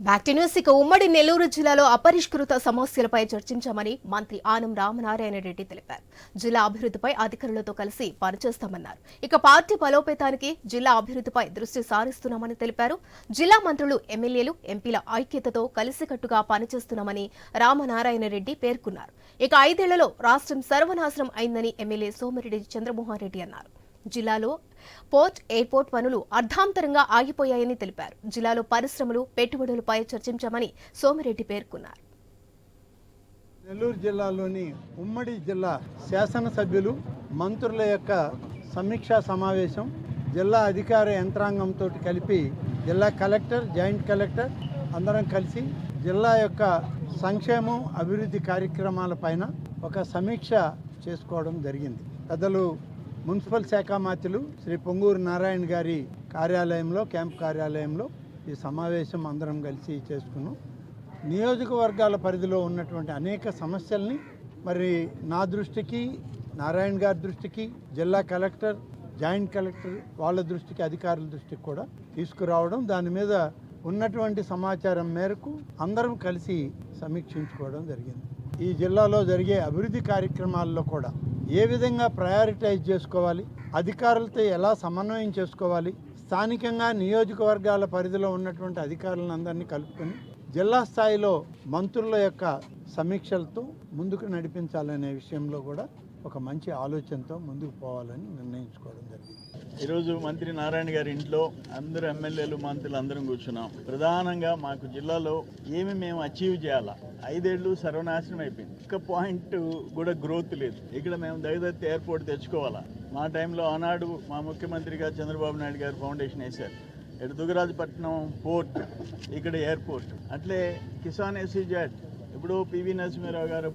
Back to news ఇక ఉమ్మడి నెల్లూరు జిల్లాలో అపరిష్కృత సమస్యలపై చర్చించామని మంత్రి ఆనం రామనారాయణ రెడ్డి తెలిపారు. జిల్లా అభివృద్ధిపై అధికారులతో కలిసి పనిచేస్తామన్నారు. ఇక పార్టీ బలోపేతానికి జిల్లా అభివృద్ధిపై దృష్టి సారిస్తున్నామని తెలిపారు. జిల్లా మంత్రులు ఎమ్మెల్యేలు ఎంపీల ఐక్యతతో కలిసికట్టుగా పనిచేస్తున్నామని రామనారాయణ రెడ్డి పేర్కొన్నారు. ఇక ఐదేళ్ళలో రాష్ట్రం సర్వనాశనం అయిందని ఎమ్మెల్యే సోమిరెడ్డి చంద్రమోహన్ రెడ్డి అన్నారు. జిల్లాలో పోర్ట్ ఎయిర్పోర్ట్ పనులు అర్ధాంతరంగా ఆగిపోయాయని తెలిపారు. జిల్లాలో పరిశ్రమలు పెట్టుబడులపై చర్చించామని సోమిరెడ్డి పేర్కొన్నారు. నెల్లూరు జిల్లాలోని ఉమ్మడి జిల్లా శాసనసభ్యులు మంత్రుల యొక్క సమీక్షా సమావేశం జిల్లా అధికార యంత్రాంగంతో కలిపి జిల్లా కలెక్టర్ జాయింట్ కలెక్టర్ అందరం కలిసి జిల్లా యొక్క సంక్షేమం అభివృద్ధి కార్యక్రమాలపైన ఒక సమీక్ష చేసుకోవడం జరిగింది. పెద్దలు మున్సిపల్ శాఖ మాత్రులు శ్రీ పొంగూరు నారాయణ గారి కార్యాలయంలో క్యాంప్ కార్యాలయంలో ఈ సమావేశం అందరం కలిసి చేసుకున్నాం. నియోజకవర్గాల పరిధిలో ఉన్నటువంటి అనేక సమస్యల్ని మరి నా దృష్టికి నారాయణ గారి దృష్టికి జిల్లా కలెక్టర్ జాయింట్ కలెక్టర్ వాళ్ళ దృష్టికి అధికారుల దృష్టికి కూడా తీసుకురావడం దాని మీద ఉన్నటువంటి సమాచారం మేరకు అందరం కలిసి సమీక్షించుకోవడం జరిగింది. ఈ జిల్లాలో జరిగే అభివృద్ధి కార్యక్రమాల్లో కూడా ఏ విధంగా ప్రయారిటైజ్ చేసుకోవాలి? అధికారులతో ఎలా సమన్వయం చేసుకోవాలి? స్థానికంగా నియోజకవర్గాల పరిధిలో ఉన్నటువంటి అధికారులందరినీ కలుపుకొని జిల్లా స్థాయిలో మంత్రుల యొక్క సమీక్షలతో ముందుకు నడిపించాలనే విషయంలో కూడా ఒక మంచి ఆలోచనతో ముందుకు పోవాలని నిర్ణయించుకోవడం జరిగింది. ఈరోజు మంత్రి నారాయణ గారి ఇంట్లో అందరూ ఎమ్మెల్యేలు మంత్రులు అందరం కూర్చున్నాం. ప్రధానంగా మాకు జిల్లాలో ఏమి మేము అచీవ్ చేయాలా? ఐదేళ్ళు సర్వనాశనం అయిపోయింది. ఒక్క పాయింట్ కూడా గ్రోత్ లేదు. ఇక్కడ మేము దగ్గర ఎయిర్పోర్ట్ తెచ్చుకోవాలా? మా టైంలో ఆనాడు మా ముఖ్యమంత్రిగా చంద్రబాబు నాయుడు గారు ఫౌండేషన్ వేశారు. ఇటు దుగరాజపట్నం పోర్ట్ ఇక్కడ ఎయిర్పోర్ట్ అట్లే కిసాన్ ఎస్సీజెడ్ ఇప్పుడు పివి నరసింహారావు గారు